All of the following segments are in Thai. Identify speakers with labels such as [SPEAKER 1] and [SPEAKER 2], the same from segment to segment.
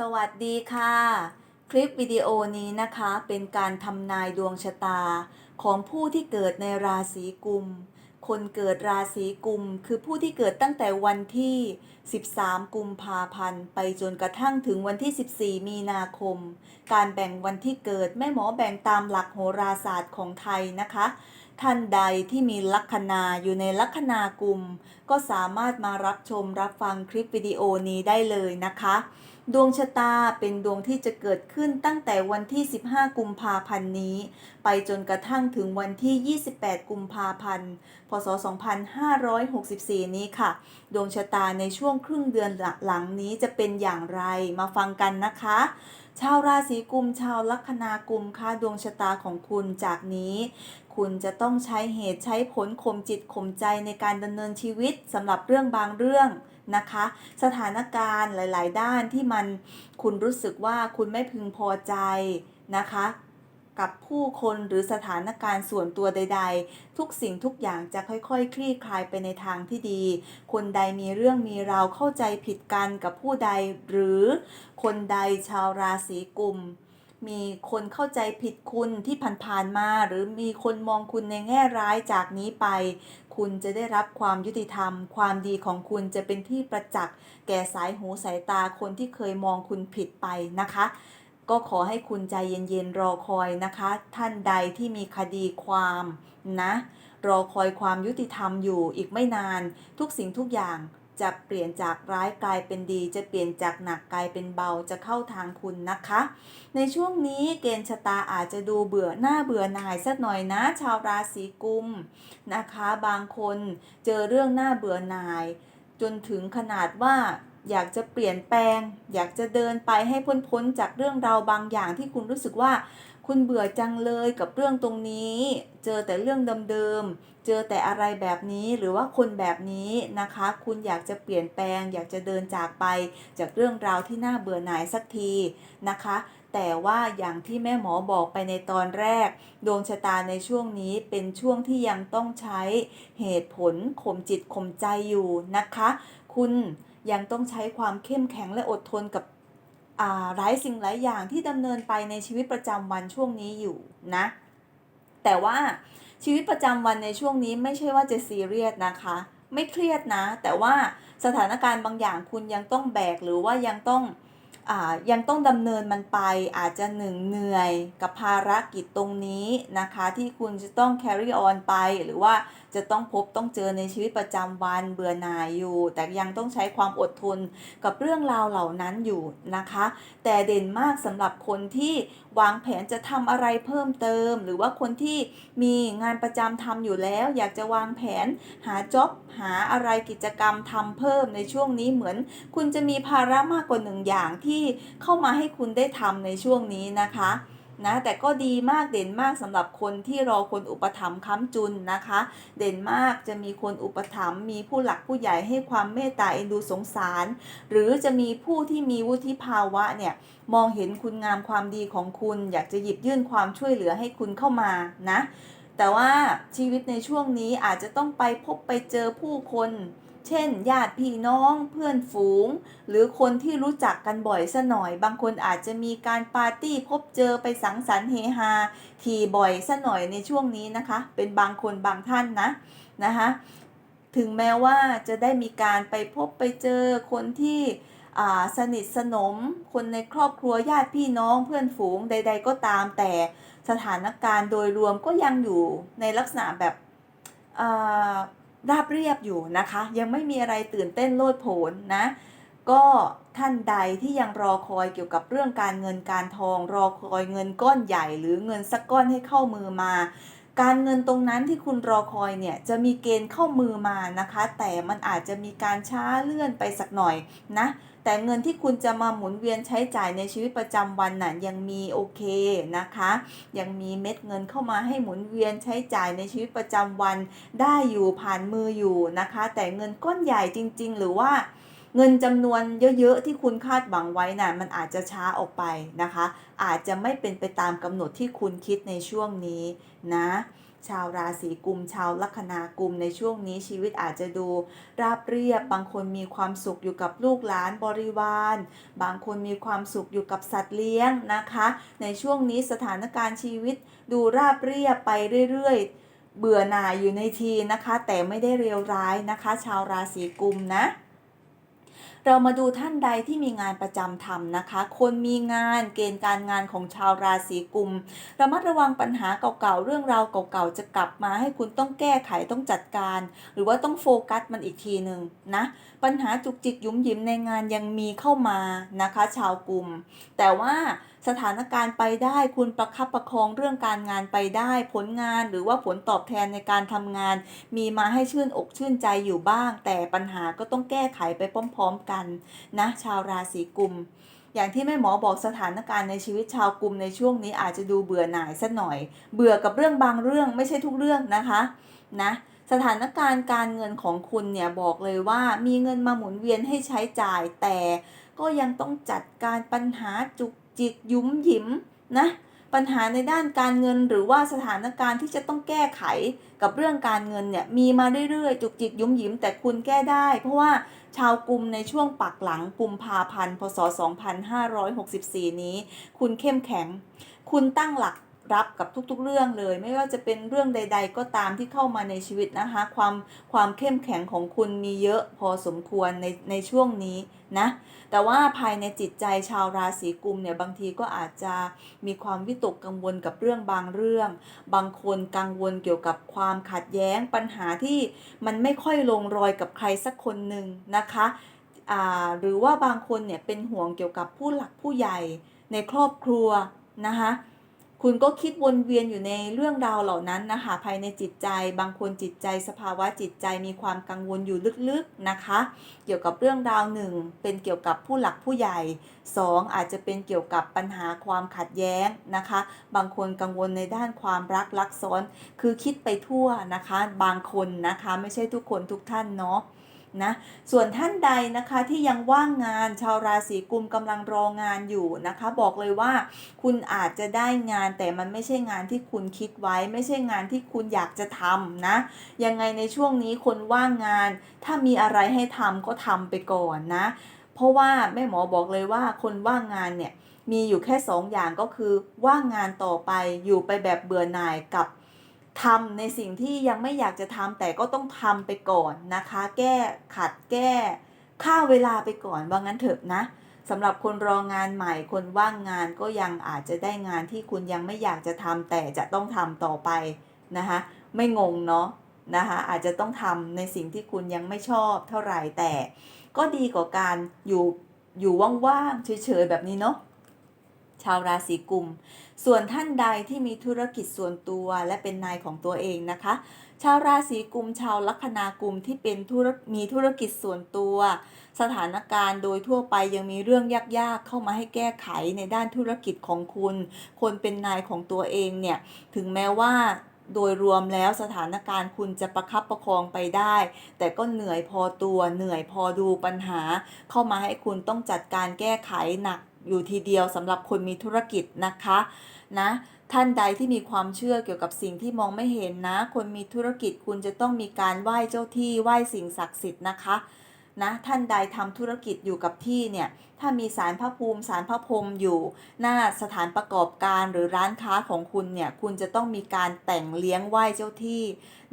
[SPEAKER 1] สวัสดีค่ะ คลิปวิดีโอนี้นะคะเป็นการทำนายดวงชะตา ของผู้ที่เกิดในราศีกุม คนเกิดราศีกุม คือผู้ที่เกิดตั้งแต่วันที่ 13 กุมภาพันธ์ ไปจนกระทั่งถึงวันที่ 14 มีนาคม การแบ่งวันที่เกิดแม่หมอแบ่งตามหลักโหราศาสตร์ของไทยนะคะ ท่านใดที่มีลัคนาอยู่ในลัคนากุม ก็สามารถมารับชมรับฟังคลิปวิดีโอนี้ได้เลยนะคะ ดวงชะตาเป็นดวงที่จะเกิดขึ้นตั้งแต่วันที่ 15 กุมภาพันธ์นี้ ไปจนกระทั่งถึงวันที่ 28 กุมภาพันธ์ พศ 2564 นี้ค่ะ ดวงชะตาในช่วงครึ่งเดือนหลังนี้จะเป็นอย่างไรมาฟังกันนะคะ ชาวราศีกุมชาวลัคนากุมค่ะดวงชะตาของคุณจากนี้ คุณจะต้องใช้เหตุใช้ผลข่มจิตข่มใจในการดำเนินชีวิตสำหรับเรื่องบางเรื่อง นะคะ สถานการณ์หลาย ๆ ด้านที่มันคุณรู้สึกว่าคุณไม่พึงพอใจนะคะ กับผู้คนหรือสถานการณ์ส่วนตัวใด ๆ ทุกสิ่งทุกอย่างจะค่อยๆคลี่คลายไปในทางที่ดี คนใดมีเรื่องมีราวเข้าใจผิดกันกับผู้ใด หรือคนใดชาวราศีกุม มีคนเข้าใจผิดคุณที่ผ่านๆมา หรือมีคนมองคุณในแง่ร้ายจากนี้ไป คุณจะได้รับความยุติธรรม ความดีของคุณจะเป็นที่ประจักษ์แก่สายหูสายตาคนที่เคยมองคุณผิดไปนะคะ ก็ขอให้คุณใจเย็นๆรอคอยนะคะ ท่านใดที่มีคดีความนะรอคอยความยุติธรรมอยู่อีกไม่นาน ทุกสิ่งทุกอย่าง จะเปลี่ยนจากร้ายกลายเป็นดี จะเปลี่ยนจากหนักกลายเป็นเบาจะเข้าทางคุณนะคะ ในช่วงนี้เกณฑ์ชะตาอาจจะดูเบื่อหน้าเบื่อหน่ายสักหน่อยนะ ชาวราศีกุมนะคะ บางคนเจอเรื่องหน้าเบื่อหน่าย จนถึงขนาดว่าอยากจะเปลี่ยนแปลง อยากจะเดินไปให้พ้นพ้นจากเรื่องราวบางอย่างที่คุณรู้สึกว่า คุณเบื่อจังเลยกับเรื่องตรงนี้ เจอแต่เรื่องเดิมๆ เจอแต่อะไรแบบนี้หรือว่าคนแบบนี้นะคะ คุณอยากจะเปลี่ยนแปลง อยากจะเดินจากไปจากเรื่องราวที่น่าเบื่อหน่ายสักทีนะคะ แต่ว่าอย่างที่แม่หมอบอกไปในตอนแรก ดวงชะตาในช่วงนี้เป็นช่วงที่ยังต้องใช้เหตุผลข่มจิตข่มใจอยู่นะคะ คุณยังต้องใช้ความเข้มแข็งและอดทนกับ หลายสิ่งหลายอย่างที่ดำเนินไปในชีวิตประจำวันช่วงนี้อยู่นะ แต่ว่าชีวิตประจำวันในช่วงนี้ไม่ใช่ว่าจะซีเรียสนะคะ ไม่เครียดนะ แต่ว่าสถานการณ์บางอย่างคุณยังต้องแบกหรือว่ายังต้องอยังต้องดำเนินมันไปอาจจะหนึ่งเหนื่อยกับภารกิจตรงนี้นะคะ ที่คุณจะต้อง carry on ไปหรือว่าจะต้องพบต้องเจอในชีวิตประจำวันเบื่อหน่ายอยู่ แต่ยังต้องใช้ความอดทนกับเรื่องราวเหล่านั้นอยู่นะคะ แต่เด่นมากสำหรับคนที่วางแผนจะทำอะไรเพิ่มเติม หรือว่าคนที่มีงานประจำทำอยู่แล้ว อยากจะวางแผนหาจ็อบหาอะไรกิจกรรมทำเพิ่มในช่วงนี้เหมือน คุณจะมีภาระมากกว่าหนึ่งอย่างที่เข้ามาให้คุณได้ทำในช่วงนี้นะคะ นะแต่ก็ดีมากเด่นมากสำหรับคนที่รอคนอุปถัมภ์ค้ำจุนนะคะ เด่นมากจะมีคนอุปถัมภ์มีผู้หลักผู้ใหญ่ให้ความเมตตาเอ็นดูสงสาร หรือจะมีผู้ที่มีวุฒิภาวะเนี่ยมองเห็นคุณงามความดีของคุณ อยากจะหยิบยื่นความช่วยเหลือให้คุณเข้ามานะ แต่ว่าชีวิตในช่วงนี้อาจจะต้องไปพบไปเจอผู้คน เช่น ญาติพี่น้องเพื่อนฝูง หรือคนที่รู้จักกันบ่อยซะหน่อย บางคนอาจจะมีการปาร์ตี้พบเจอไปสังสรรค์เฮฮาทีบ่อยซะหน่อยในช่วงนี้นะคะ เป็นบางคนบางท่านนะนะคะถึงแม้ว่าจะได้มีการไปพบไปเจอคนที่สนิทสนม คนในครอบครัวญาติพี่น้องเพื่อนฝูงใด ๆ ก็ตามแต่สถานการณ์โดยรวมก็ยังอยู่ในลักษณะแบบ ราบเรียบอยู่นะคะ ยังไม่มีอะไรตื่นเต้นโลดโผนนะ ก็ท่านใดที่ยังรอคอยเกี่ยวกับเรื่องการเงินการทอง รอคอยเงินก้อนใหญ่ หรือเงินสักก้อนให้เข้ามือมา การเงินตรงนั้นที่คุณรอคอยเนี่ยจะมีเกณฑ์เข้ามือมานะคะ แต่มันอาจจะมีการช้าเลื่อนไปสักหน่อยนะแต่เงินที่คุณจะมาหมุนเวียนใช้จ่ายในชีวิตประจำวันน่ะยังมีโอเคนะคะ ยังมีเม็ดเงินเข้ามาให้หมุนเวียนใช้จ่ายในชีวิตประจำวันได้อยู่ผ่านมืออยู่นะคะ แต่เงินก้อนใหญ่จริง ๆ หรือว่า เงินจำนวนเยอะๆที่คุณคาดหวังไว้น่ะมันอาจจะช้าออกไปนะคะ อาจจะไม่เป็นไปตามกำหนดที่คุณคิดในช่วงนี้นะชาวราศีกุม ชาวลัคนากุมในช่วงนี้ชีวิตอาจจะดู ราบเรียบบางคนมีความสุขอยู่กับลูกหลานบริวาร บางคนมีความสุขอยู่กับสัตว์เลี้ยงนะคะ ในช่วงนี้สถานการณ์ชีวิตดูราบเรียบไปเรื่อยๆ เบื่อหน่ายอยู่ในทีนะคะ แต่ไม่ได้เลวร้ายนะคะ ชาวราศีกุมนะ เรามาดูท่านใดที่มีงานประจำทำนะคะ คนมีงานเกณฑ์การงานของชาวราศีกุมระมัดระวังปัญหาเก่าๆเรื่องราวเก่าๆจะกลับมาให้คุณต้องแก้ไขต้องจัดการ หรือว่าต้องโฟกัสมันอีกทีหนึ่งนะปัญหาจุกจิกยุ่มยิมในงานยังมีเข้ามานะคะ ชาวกุมแต่ว่า สถานการณ์ไปได้คุณประคับประคองเรื่องการงานไปได้ ผลงานหรือว่าผลตอบแทนในการทำงาน มีมาให้ชื่นอกชื่นใจอยู่บ้าง แต่ปัญหาก็ต้องแก้ไขไปพร้อมๆกันนะชาวราศีกุมอย่างที่แม่หมอบอกสถานการณ์ในชีวิตชาวกลุ่มในช่วงนี้อาจจะดูเบื่อหน่ายสักหน่อย เบื่อกับเรื่องบางเรื่องไม่ใช่ทุกเรื่องนะคะนะสถานการณ์การเงินของคุณเนี่ยบอกเลยว่ามีเงินมาหมุนเวียนให้ใช้จ่ายแต่ก็ยังต้องจัดการปัญหาจุก จิกยุ้มหยิมนะปัญหาในด้านการเงินหรือว่าสถานการณ์ที่จะต้องแก้ไขกับเรื่องการเงินเนี่ยมีมาเรื่อยๆ จุกจิกยุ้มยิมแต่คุณแก้ได้ เพราะว่าชาวกลุ่มในช่วงปักหลังกุมภาพันธ์พศ 2564 นี้ คุณเข้มแข็ง คุณตั้งหลักรับกับทุกๆเรื่องเลย ไม่ว่าจะเป็นเรื่องใด ๆ ก็ตามที่เข้ามาในชีวิตนะคะความความเข้มแข็งของคุณมีเยอะพอสมควรในในช่วงนี้นะ แต่ว่าภายในจิตใจชาวราศีกุมเนี่ยบางทีก็อาจจะมีความวิตกกังวลกับเรื่องบางเรื่อง บางคนกังวลเกี่ยวกับความขัดแย้งปัญหาที่มันไม่ค่อยลงรอยกับใครสักคนหนึ่งนะคะหรือว่าบางคนเนี่ยเป็นห่วงเกี่ยวกับผู้หลักผู้ใหญ่ในครอบครัวนะคะ คุณก็คิดวนเวียนอยู่ในเรื่องราวเหล่านั้นนะคะ ภายในจิตใจ บางคนจิตใจสภาวะจิตใจมีความกังวลอยู่ลึกๆนะคะ เกี่ยวกับเรื่องราวหนึ่งเป็นเกี่ยวกับผู้หลักผู้ใหญ่ 2 อาจจะเป็นเกี่ยวกับปัญหาความขัดแย้งนะคะ บางคนกังวลในด้านความรักลักซ้อน คือคิดไปทั่วนะคะ บางคนนะคะไม่ใช่ทุกคนทุกท่านเนาะ นะส่วนท่านใดนะคะที่ยังว่างงานชาวราศีกุมกำลังรองานอยู่นะคะ บอกเลยว่าคุณอาจจะได้งานแต่มันไม่ใช่งานที่คุณคิดไว้ ไม่ใช่งานที่คุณอยากจะทำนะยังไงในช่วงนี้คนว่างงาน ถ้ามีอะไรให้ทำก็ทำไปก่อนนะ เพราะว่าแม่หมอบอกเลยว่าคนว่างงานเนี่ยมีอยู่แค่สองอย่างก็คือว่างงานต่อไปอยู่ไปแบบเบื่อหน่ายกับ ทำในสิ่งที่ยังไม่อยากจะทำแต่ก็ต้องทำไปก่อนนะคะ แก้ขัดแก้ฆ่าเวลาไปก่อนว่างั้นเถอะนะสำหรับคนรองานใหม่คนว่างงานก็ยังอาจจะได้งานที่คุณยังไม่อยากจะทำแต่จะต้องทำต่อไปนะคะไม่งงเนาะนะคะอาจจะต้องทำในสิ่งที่คุณยังไม่ชอบเท่าไหร่แต่ ก็ดีกว่าการอยู่อยู่ว่างๆเฉยๆแบบนี้เนาะ ชาวราศีกุม ส่วนท่านใดที่มีธุรกิจส่วนตัวและเป็นนายของตัวเองนะคะ ชาวราศีกุม ชาวลัคนากุมที่เป็นธุรมีธุรกิจส่วนตัว สถานการณ์โดยทั่วไปยังมีเรื่องยากๆ เข้ามาให้แก้ไขในด้านธุรกิจของคุณ คนเป็นนายของตัวเองเนี่ยถึงแม้ว่าโดยรวมแล้วสถานการณ์คุณจะประคับประคองไปได้ แต่ก็เหนื่อยพอตัวเหนื่อยพอดูปัญหา เข้ามาให้คุณต้องจัดการแก้ไขหนัก อยู่ทีเดียวสำหรับคนมีธุรกิจนะคะนะท่านใดที่มีความเชื่อเกี่ยวกับสิ่งที่มองไม่เห็นนะ คนมีธุรกิจคุณจะต้องมีการไหว้เจ้าที่ไหว้สิ่งศักดิ์สิทธิ์นะคะ นะท่านใดทำธุรกิจอยู่กับที่เนี่ยถ้ามีสารพระภูมิสารพระพรมอยู่ หน้าสถานประกอบการหรือร้านค้าของคุณเนี่ยคุณจะต้องมีการแต่งเลี้ยงไหว้เจ้าที่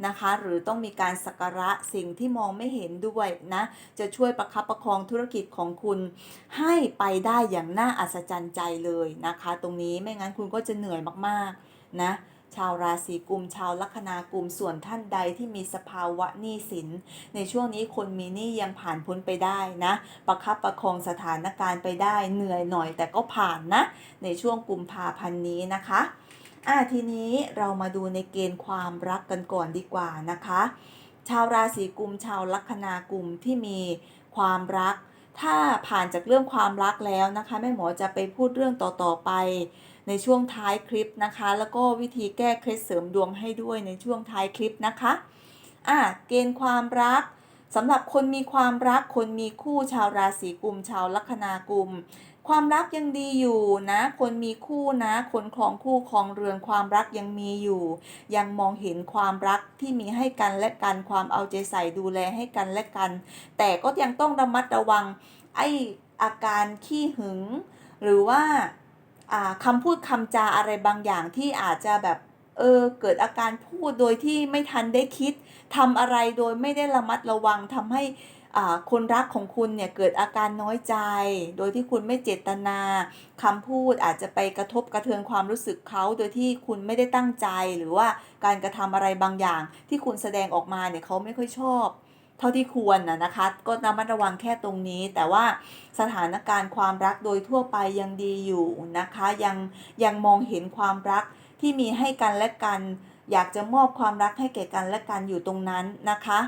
[SPEAKER 1] นะคะ หรือต้องมีการสักการะสิ่งที่มองไม่เห็นด้วยนะจะช่วยประคับประคองธุรกิจของคุณให้ไปได้อย่างน่าอัศจรรย์ใจเลยนะคะ ตรงนี้ไม่งั้นคุณก็จะเหนื่อยมากๆนะ ชาวราศีกุมชาวลัคนากุมส่วนท่านใดที่มีสภาวะหนี้สิน ในช่วงนี้คนมีหนี้ยังผ่านพ้นไปได้นะ ประคับประคองสถานการณ์ไปได้เหนื่อยหน่อยแต่ก็ผ่านนะ ในช่วงกุมภาพันธ์นี้นะคะอะทีนี้เรามาดูในเกณฑ์ความรักกันก่อนดีกว่านะคะ ชาวราศีกุมชาวลัคนากุมที่มีความรัก ถ้าผ่านจากเรื่องความรักแล้วนะคะแม่หมอจะไปพูดเรื่องต่อๆไป ในช่วงท้ายคลิปนะคะ แล้วก็วิธีแก้เคล็ดเสริมดวงให้ด้วยในช่วงท้ายคลิปนะคะอะเกณฑ์ความรักสำหรับคนมีความรักคนมีคู่ชาวราศีกุมชาวลัคนากุม ความรักยังดีอยู่นะ คนมีคู่นะ คนครองคู่ครองเรือนความรักยังมีอยู่ ยังมองเห็นความรักที่มีให้กันและกันความเอาใจใส่ดูแลให้กันและกัน แต่ก็ยังต้องระมัดระวังไออาการขี้หึง หรือว่า คำพูดคำจาอะไรบางอย่างที่อาจจะแบบเออเกิดอาการพูดโดยที่ไม่ทันได้คิดทำอะไรโดยไม่ได้ระมัดระวังทำให้คนรักของคุณเนี่ยเกิดอาการน้อยใจ โดยที่คุณไม่เจตนาคำพูดอาจจะไปกระทบกระเทือนความรู้สึกเขาโดยที่คุณไม่ได้ตั้งใจหรือว่าการกระทำอะไรบางอย่าง ที่คุณแสดงออกมาเนี่ยเขาไม่ค่อยชอบ เท่าที่ควรนะนะคะ ก็ระมัดระวังแค่ตรงนี้ แต่ว่าสถานการณ์ความรักโดยทั่วไปยังดีอยู่นะคะ ยังยังมองเห็นความรักที่มีให้กันและกัน อยากจะมอบความรักให้แก่กันและกันอยู่ตรงนั้นนะคะ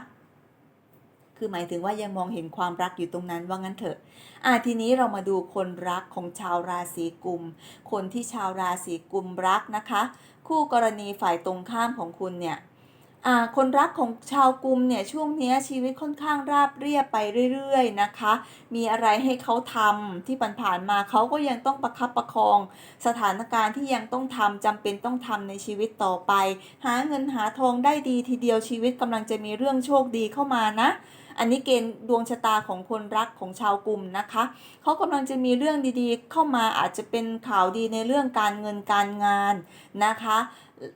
[SPEAKER 1] คือหมายถึงว่ายังมองเห็นความรักอยู่ตรงนั้นว่างั้นเถอะอะทีนี้เรามาดูคนรักของชาวราศีกุม คนที่ชาวราศีกุมรักนะคะ คู่กรณีฝ่ายตรงข้ามของคุณเนี่ย คนรักของชาวกุมเนี่ยช่วงนี้ชีวิตค่อนข้างราบเรียบไปเรื่อยๆนะคะ มีอะไรให้เขาทำที่ผ่านๆมาเขาก็ยังต้องประคับประคอง สถานการณ์ที่ยังต้องทำจำเป็นต้องทำในชีวิตต่อไป หาเงินหาทองได้ดีทีเดียวชีวิตกำลังจะมีเรื่องโชคดีเข้ามานะอันนี้เกณฑ์ดวงชะตาของคนรักของชาวกลุ่มนะคะ เขากำลังจะมีเรื่องดีๆ เข้ามาอาจจะเป็นข่าวดีในเรื่องการเงินการงานนะคะ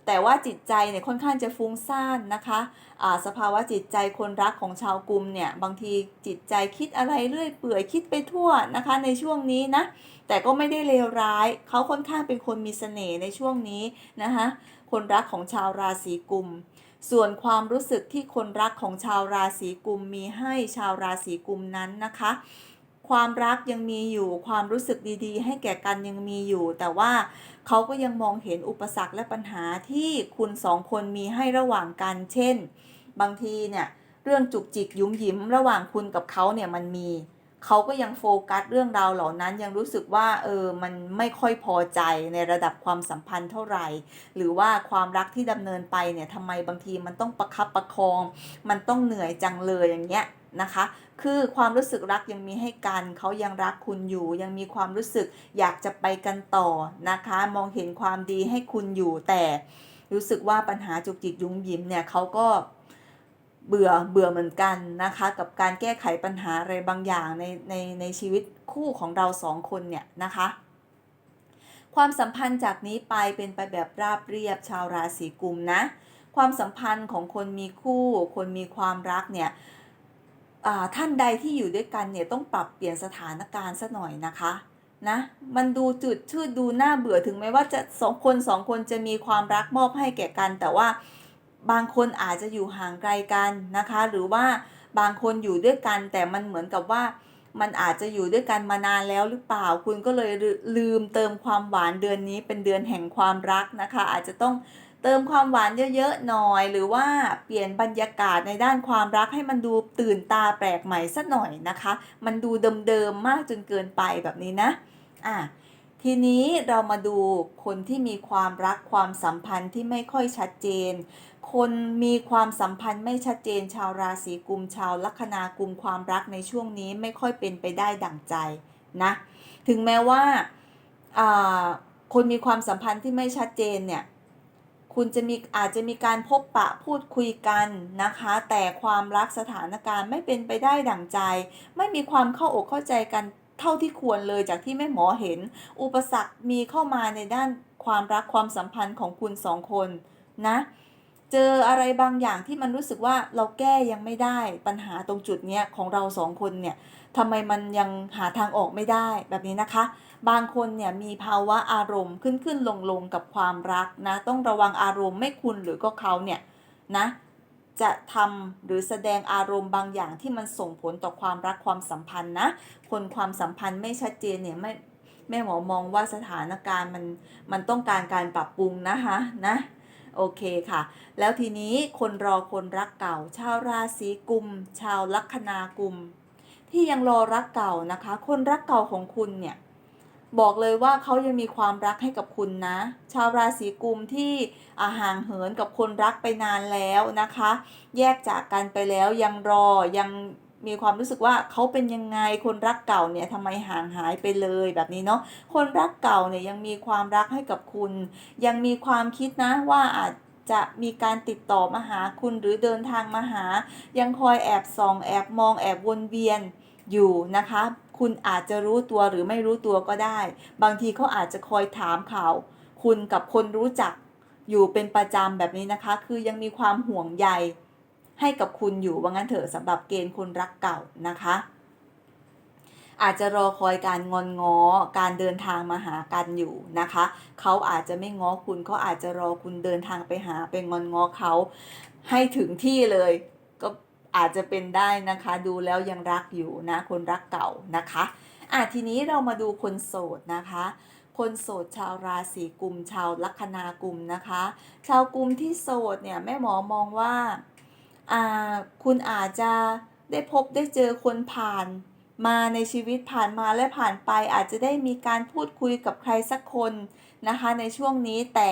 [SPEAKER 1] แต่ว่าจิตใจเนี่ยค่อนข้างจะฟุ้งซ่านนะคะอ่าสภาวะจิตใจคนรักของชาวกลุ่มเนี่ยบางทีจิตใจคิดอะไรเรื่อยเปื่อยคิดไปทั่วนะคะในช่วงนี้นะแต่ก็ไม่ได้เลวร้ายเขาค่อนข้างเป็นคนมีเสน่ห์ในช่วงนี้นะคะคนรักของชาวราศีกุม ส่วนความรู้สึกที่คนรักของชาวราศีกุมมีให้ชาวราศีกุมนั้นนะคะ ความรักยังมีอยู่ ความรู้สึกดีๆ ให้แก่กันยังมีอยู่ แต่ว่าเขาก็ยังมองเห็นอุปสรรคและปัญหาที่คุณสองคนมีให้ระหว่างกัน เช่น บางทีเนี่ยเรื่องจุกจิกยุ้มยิ้มระหว่างคุณกับเขาเนี่ยมันมี เขาก็ยังโฟกัสเรื่องราวเหล่านั้นยังรู้สึกว่าเออมันไม่ค่อยพอใจในระดับความสัมพันธ์เท่าไหร่ หรือว่าความรักที่ดำเนินไปเนี่ยทำไมบางทีมันต้องประคับประคอง มันต้องเหนื่อยจังเลยอย่างเงี้ยนะคะ คือความรู้สึกรักยังมีให้กันเขายังรักคุณอยู่ ยังมีความรู้สึกอยากจะไปกันต่อนะคะ มองเห็นความดีให้คุณอยู่แต่รู้สึกว่าปัญหาจุกจิกยุ้มยิ้มเนี่ยเขาก็เบื่อเบื่อเหมือนกันนะคะ กับการแก้ไขปัญหาอะไรบางอย่างในในในชีวิตคู่ของเราสองคนเนี่ยนะคะความสัมพันธ์จากนี้ไปเป็นไปแบบราบเรียบชาวราศีกุมนะ ความสัมพันธ์ของคนมีคู่ คนมีความรักเนี่ย ท่านใดที่อยู่ด้วยกันเนี่ยต้องปรับเปลี่ยนสถานการณ์ซะหน่อยนะคะนะมันดูจืดชืดดูน่าเบื่อถึงแม้ว่าจะสองคนสองคนจะมีความรักมอบให้แก่กัน แต่ว่าบางคนอาจจะอยู่ห่างไกลกันนะคะ หรือว่าบางคนอยู่ด้วยกันแต่มันเหมือนกับว่า มันอาจจะอยู่ด้วยกันมานานแล้วหรือเปล่า คุณก็เลยลืมเติมความหวานเดือนนี้เป็นเดือนแห่งความรักนะคะ อาจจะต้องเติมความหวานเยอะๆหน่อย หรือว่าเปลี่ยนบรรยากาศในด้านความรักให้มันดูตื่นตาแปลกใหม่สักหน่อยนะคะ มันดูเดิมๆมากจนเกินไปแบบนี้นะอะทีนี้เรามาดูคนที่มีความรักความสัมพันธ์ที่ไม่ค่อยชัดเจน คนมีความสัมพันธ์ไม่ชัดเจนชาวราศีกุมชาวลัคนากุมความรักในช่วงนี้ไม่ค่อยเป็นไปได้ดั่งใจนะ ถึงแม้ว่าคนมีความสัมพันธ์ที่ไม่ชัดเจนเนี่ย คุณจะมีอาจจะมีการพบปะพูดคุยกันนะคะ แต่ความรักสถานการณ์ไม่เป็นไปได้ดั่งใจ ไม่มีความเข้าอกเข้าใจกันเท่าที่ควรเลยจากที่แม่หมอเห็น อุปสรรคมีเข้ามาในด้านความรักความสัมพันธ์ของคุณสองคนนะ เจออะไรบางอย่างที่มันรู้สึกว่าเราแก้ยังไม่ได้ปัญหาตรงจุดเนี้ยของเราสองคนเนี่ยทำไมมันยังหาทางออกไม่ได้แบบนี้นะคะ บางคนเนี่ยมีภาวะอารมณ์ขึ้นขึ้นลงลงกับความรักนะต้องระวังอารมณ์ไม่คุณหรือก็เขาเนี่ยนะจะทำหรือแสดงอารมณ์บางอย่างที่มันส่งผลต่อความรักความสัมพันธ์นะ คนความสัมพันธ์ไม่ชัดเจนเนี่ยไม่แม่หมอมองว่าสถานการณ์มันมันต้องการการปรับปรุงนะคะนะ โอเคค่ะ แล้วทีนี้คนรอคนรักเก่า ชาวราศีกุม ชาวลัคนากุม ที่ยังรอรักเก่านะคะ คนรักเก่าของคุณเนี่ยบอกเลยว่าเขายังมีความรักให้กับคุณนะ ชาวราศีกุมที่อาห่างเหินกับคนรักไปนานแล้วนะคะ แยกจากกันไปแล้วยังรอยัง มีความรู้สึกว่าเขาเป็นยังไงคนรักเก่าเนี่ยทำไมห่างหายไปเลยแบบนี้เนาะคนรักเก่าเนี่ยยังมีความรักให้กับคุณ ยังมีความคิดนะว่าอาจจะมีการติดต่อมาหาคุณหรือเดินทางมาหา ยังคอยแอบส่อง แอบมองแอบวนเวียนอยู่นะคะ คุณอาจจะรู้ตัวหรือไม่รู้ตัวก็ได้ บางทีเขาอาจจะคอยถามข่าวคุณกับคนรู้จักอยู่เป็นประจำแบบนี้นะคะ คือยังมีความห่วงใย ให้กับคุณอยู่ว่างั้นเถอะสำหรับเกณฑ์คนรักเก่านะคะ อาจจะรอคอยการงอนง้อการเดินทางมาหากันอยู่นะคะ เขาอาจจะไม่ง้อคุณเขาอาจจะรอคุณเดินทางไปหาไปงอนง้อเขาให้ถึงที่เลยก็อาจจะเป็นได้นะคะ ดูแล้วยังรักอยู่นะคนรักเก่านะคะอะทีนี้เรามาดูคนโสดนะคะ คนโสดชาวราศีกุมชาวลัคนากุมนะคะ ชาวกุมที่โสดเนี่ยแม่หมอมองว่าอ่า คุณอาจจะได้พบได้เจอคนผ่านมาในชีวิตผ่านมาและผ่านไปอาจจะได้มีการพูดคุยกับใครสักคนนะคะ ในช่วงนี้แต่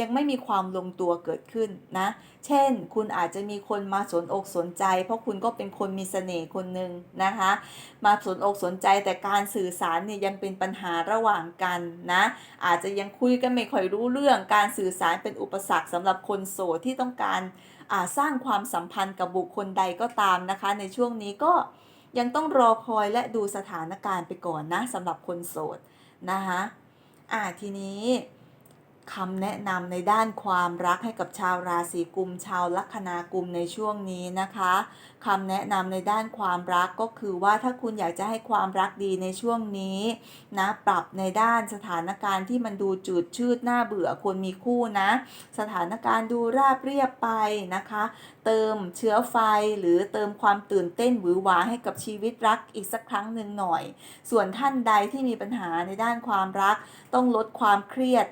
[SPEAKER 1] ยังไม่มีความลงตัวเกิดขึ้นนะ เช่น คุณอาจจะมีคนมาสนอกสนใจ เพราะคุณก็เป็นคนมีเสน่ห์คนหนึ่งนะคะ มาสนอกสนใจแต่การสื่อสารเนี่ยยังเป็นปัญหาระหว่างกันนะ อาจจะยังคุยกันไม่ค่อยรู้เรื่องการสื่อสารเป็นอุปสรรคสำหรับคนโสดที่ต้องการ สร้างความสัมพันธ์กับบุคคลใดก็ตามนะคะ ในช่วงนี้ก็ยังต้องรอคอยและดูสถานการณ์ไปก่อนนะสำหรับคนโสดนะคะอ่าทีนี้ คำแนะนำในด้านความรักให้กับชาวราศีกุม ชาวลัคนากุมในช่วงนี้นะคะคำแนะนำในด้านความรักก็คือว่าถ้าคุณอยากจะให้ความรักดีในช่วงนี้นะปรับในด้านสถานการณ์ที่มันดูจืดชืดน่าเบื่อคนมีคู่นะ สถานการณ์ดูราบเรียบไปนะคะ เติมเชื้อไฟหรือเติมความตื่นเต้นหวือหวาให้กับชีวิตรักอีกสักครั้งหนึ่งหน่อย ส่วนท่านใดที่มีปัญหาในด้านความรักต้องลดความเครียด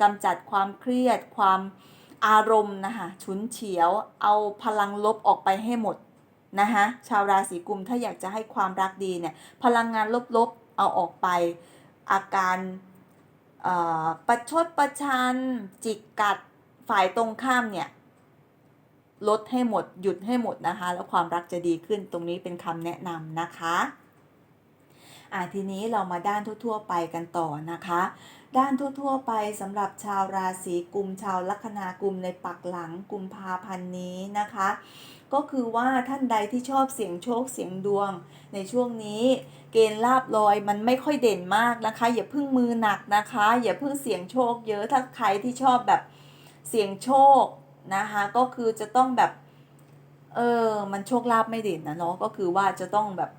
[SPEAKER 1] กำจัดความเครียด ความอารมณ์นะคะฉุนเฉียว เอาพลังลบออกไปให้หมดนะคะชาวราศีกุมถ้าอยากจะให้ความรักดีเนี่ยพลังงานลบๆเอาออกไป อาการประชดประชัน จิกกัดฝ่ายตรงข้ามเนี่ยลดให้หมดหยุดให้หมดนะคะ แล้วความรักจะดีขึ้นตรงนี้เป็นคำแนะนำนะคะอะทีนี้เรามาด้านทั่ว ๆ ไปกันต่อนะคะ ด้านทั่ว ๆ ไปสำหรับชาวราศีกุมชาวลัคนากุมในปักหลังกุมภาพันธ์นี้นะคะ ก็คือว่าท่านใดที่ชอบเสียงโชคเสียงดวง ในช่วงนี้เกณฑ์ลาบลอยมันไม่ค่อยเด่นมากนะคะ อย่าพิ่งมือหนักนะคะ อย่าพิ่งเสียงโชคเยอะถ้าใครที่ชอบแบบเสียงโชคนะคะก็คือจะต้องแบบเออมันโชคลาภไม่เด่นนะเนาะก็คือว่าจะต้องแบบ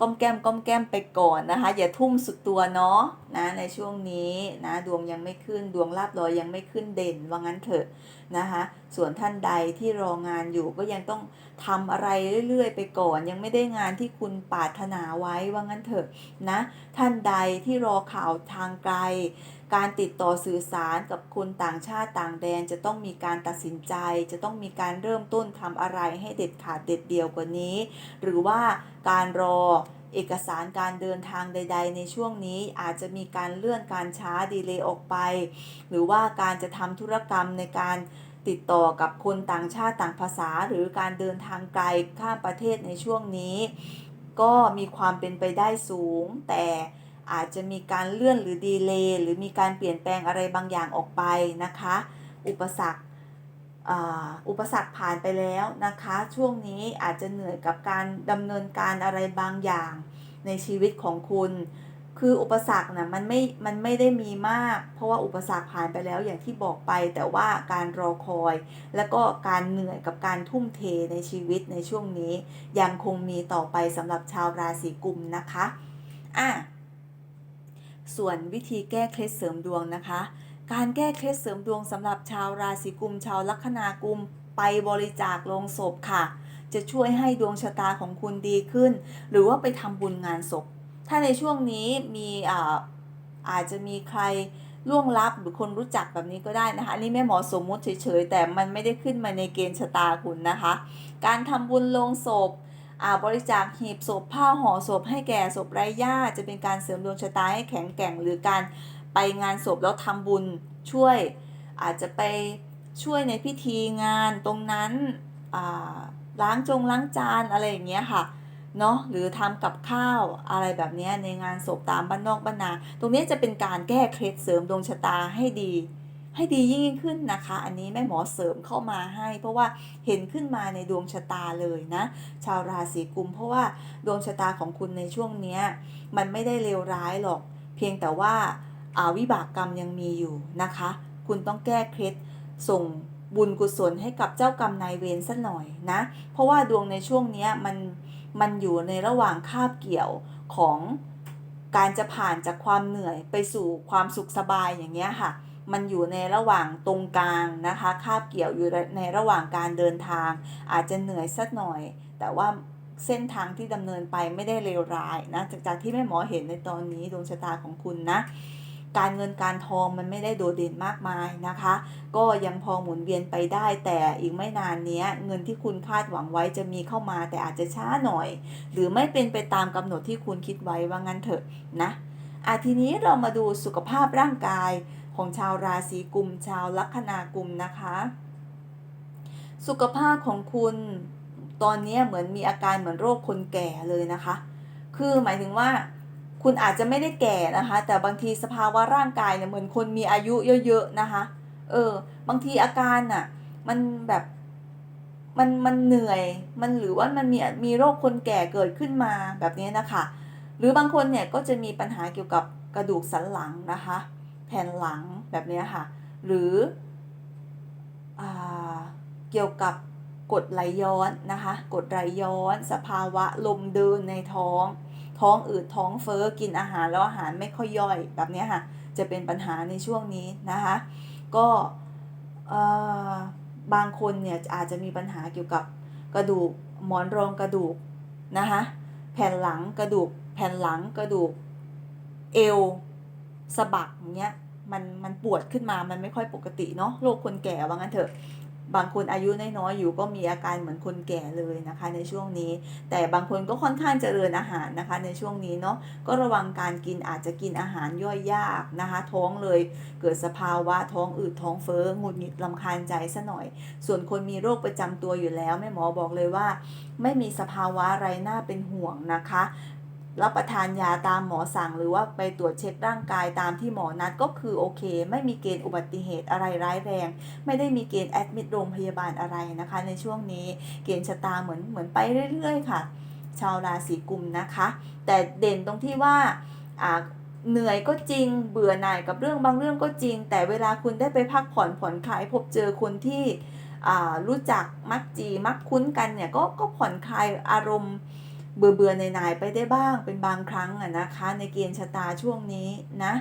[SPEAKER 1] ก้มแก้มก้มแก้มไปก่อนนะคะ อย่าทุ่มสุดตัวเนาะนะในช่วงนี้นะดวงยังไม่ขึ้นดวงลาบลอยยังไม่ขึ้นเด่นว่างั้นเถอะนะคะส่วนท่านใดที่รองานอยู่ก็ยังต้องทำอะไรเรื่อยๆ ไปก่อน ยังไม่ได้งานที่คุณปรารถนาไว้ว่างั้นเถอะนะท่านใดที่รอข่าวทางไกล การติดต่อสื่อสารกับคนต่างชาติต่างแดนจะต้องมีการตัดสินใจ จะต้องมีการเริ่มต้นทำอะไรให้เด็ดขาดเด็ดเดี่ยวกว่านี้ หรือว่าการรอเอกสารการเดินทางใด ๆ ในช่วงนี้อาจจะมีการเลื่อนการช้าดีเลย์ออกไป หรือว่าการจะทำธุรกรรมในการติดต่อกับคนต่างชาติต่างภาษา หรือการเดินทางไกลข้ามประเทศในช่วงนี้ ก็มีความเป็นไปได้สูง แต่ อาจจะมีการเลื่อนหรือดีเลย์หรือมีการเปลี่ยนแปลงอะไรบางอย่างออกไปนะคะ อุปสรรคอ,อุปสรรคผ่านไปแล้วนะคะ ช่วงนี้อาจจะเหนื่อยกับการดำเนินการอะไรบางอย่างในชีวิตของคุณ คืออุปสรรคนะมันไม่ มันไม่ได้มีมาก เพราะว่าอุปสรรคผ่านไปแล้วอย่างที่บอกไป แต่ว่าการรอคอย แล้วก็การเหนื่อยกับการทุ่มเทในชีวิตในช่วงนี้ ยังคงมีต่อไปสำหรับชาวราศีกุมนะคะ อะ ส่วนวิธีแก้เคล็ดเสริมดวงนะคะ การแก้เคล็ดเสริมดวงสำหรับชาวราศีกุม ชาวลัคนากุม ไปบริจาคลงศพค่ะ จะช่วยให้ดวงชะตาของคุณดีขึ้น หรือว่าไปทำบุญงานศพ ถ้าในช่วงนี้มีอาอาจจะมีใครล่วงลับหรือคนรู้จักแบบนี้ก็ได้นะคะอันนี้แม่หมอสมมุติเฉยๆแต่มันไม่ได้ขึ้นมาในเกณฑ์ชะตาคุณนะคะ การทำบุญลงศพ บริจาคหีบศพผ้าห่อศพให้แก่ศพไร้ญาติจะเป็นการเสริมดวงชะตาให้แข็งแกร่ง หรือการไปงานศพแล้วทำบุญช่วยอาจจะไปช่วยในพิธีงานตรงนั้นอาล้างจงล้างจานอะไรอย่างเงี้ยค่ะเนาะหรือทำกับข้าวอะไรแบบเนี้ยในงานศพตามบ้านนอกบ้านนา ตรงนี้จะเป็นการแก้เคล็ดเสริมดวงชะตาให้ดี ให้ดียิ่งขึ้นนะคะ อันนี้แม่หมอเสริมเข้ามาให้ เพราะว่าเห็นขึ้นมาในดวงชะตาเลยนะ ชาวราศีกุม เพราะว่าดวงชะตาของคุณในช่วงนี้มันไม่ได้เลวร้ายหรอก เพียงแต่ว่าอาวิบากกรรมยังมีอยู่นะคะ คุณต้องแก้เคล็ดส่งบุญกุศลให้กับเจ้ากรรมนายเวรสักหน่อยนะ เพราะว่าดวงในช่วงนี้มันมันอยู่ในระหว่างคาบเกี่ยวของการจะผ่านจากความเหนื่อยไปสู่ความสุขสบายอย่างเงี้ยค่ะ มันอยู่ในระหว่างตรงกลางนะคะคาบเกี่ยวอยู่ในระหว่างการเดินทาง อาจจะเหนื่อยสักหน่อย แต่ว่าเส้นทางที่ดำเนินไปไม่ได้เลวร้ายนะจากจากที่แม่หมอเห็นในตอนนี้ดวงชะตาของคุณนะ การเงินการทองมันไม่ได้โดดเด่นมากมายนะคะ ก็ยังพอหมุนเวียนไปได้ แต่อีกไม่นานนี้เงินที่คุณคาดหวังไว้จะมีเข้ามา แต่อาจจะช้าหน่อย หรือไม่เป็นไปตามกำหนดที่คุณคิดไว้ว่างั้นเถอะนะอะทีนี้เรามาดูสุขภาพร่างกาย ของชาวราศีกุม ชาวลัคนากุมนะคะ สุขภาพของคุณตอนนี้เหมือนมีอาการเหมือนโรคคนแก่เลยนะคะ คือหมายถึงว่าคุณอาจจะไม่ได้แก่นะคะ แต่บางทีสภาวะร่างกายเนี่ยเหมือนคนมีอายุเยอะๆนะคะ เออ บางทีอาการน่ะ มันแบบมันมันเหนื่อย มันหรือว่ามันมีมีโรคคนแก่เกิดขึ้นมาแบบนี้นะคะ หรือบางคนเนี่ยก็จะมีปัญหาเกี่ยวกับกระดูกสันหลังนะคะ แผ่นหลังแบบนี้ค่ะ หรืออเกี่ยวกับกดไหลย้อนนะคะกดไหลย้อน สภาวะลมเดินในท้อง ท้องอืดท้องเฟ้อกินอาหารแล้วอาหารไม่ค่อยย่อยแบบนี้ค่ะ จะเป็นปัญหาในช่วงนี้นะคะ ก็บางคนเนี่ยอาจจะมีปัญหาเกี่ยวกับกระดูกหมอนรองกระดูกนะคะแผ่นหลังกระดูกแผ่นหลังกระดูกเอว สะบักเงี้ยมันมันปวดขึ้นมามันไม่ค่อยปกติเนาะโรคคนแก่ว่างั้นเถอะบางคนอายุน้อยๆอยู่ก็มีอาการเหมือนคนแก่เลยนะคะ ในช่วงนี้ แต่บางคนก็ค่อนข้างเจริญอาหารนะคะ ในช่วงนี้เนาะก็ระวังการกินอาจจะกินอาหารย่อยยากนะคะ ท้องเลยเกิดสภาวะท้องอืดท้องเฟ้อหงุดหงิดลำคาญใจซะหน่อย ส่วนคนมีโรคประจำตัวอยู่แล้วแม่หมอบอกเลยว่า ไม่มีสภาวะอะไรน่าเป็นห่วงนะคะ รับประทานยาตามหมอสั่ง หรือว่าไปตรวจเช็คร่างกายตามที่หมอนัดก็คือโอเค ไม่มีเกณฑ์อุบัติเหตุอะไรร้ายแรง ไม่ได้มีเกณฑ์แอดมิดโรงพยาบาลอะไรนะคะ ในช่วงนี้เกณฑ์ชะตาเหมือนเหมือนไปเรื่อยๆ ค่ะ ชาวราศีกุมนะคะ แต่เด่นตรงที่ว่าเหนื่อยก็จริง เบื่อหน่ายกับเรื่องบางเรื่องก็จริง แต่เวลาคุณได้ไปพักผ่อนผ่อนคลายพบเจอคนที่รู้จักมักจีมักคุ้นกันเนี่ยก็ก็ผ่อนคลายอารมณ์ เบื่อเบื่อในนายไปได้บ้างเป็นบางครั้งอะนะคะ ในเกณฑ์ชะตาช่วงนี้นะ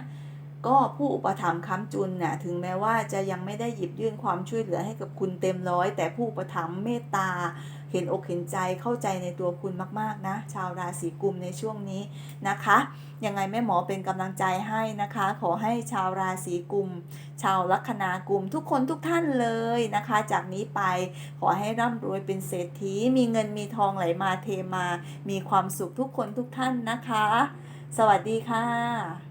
[SPEAKER 1] ก็ผู้อุปถัมภ์ค้ำจุนน่ะถึงแม้ว่าจะยังไม่ได้หยิบยื่นความช่วยเหลือให้กับคุณเต็มร้อย แต่ผู้อุปถัมภ์เมตตา เห็นอกเห็นใจเข้าใจในตัวคุณมากๆนะ ชาวราศีกุมในช่วงนี้นะคะยังไงแม่หมอเป็นกำลังใจให้นะคะ ขอให้ชาวราศีกุม ชาวลัคนากุมทุกคนทุกท่านเลยนะคะ จากนี้ไปขอให้ร่ำรวยเป็นเศรษฐี มีเงินมีทองไหลมาเทมา มีความสุขทุกคนทุกท่านนะคะ สวัสดีค่ะ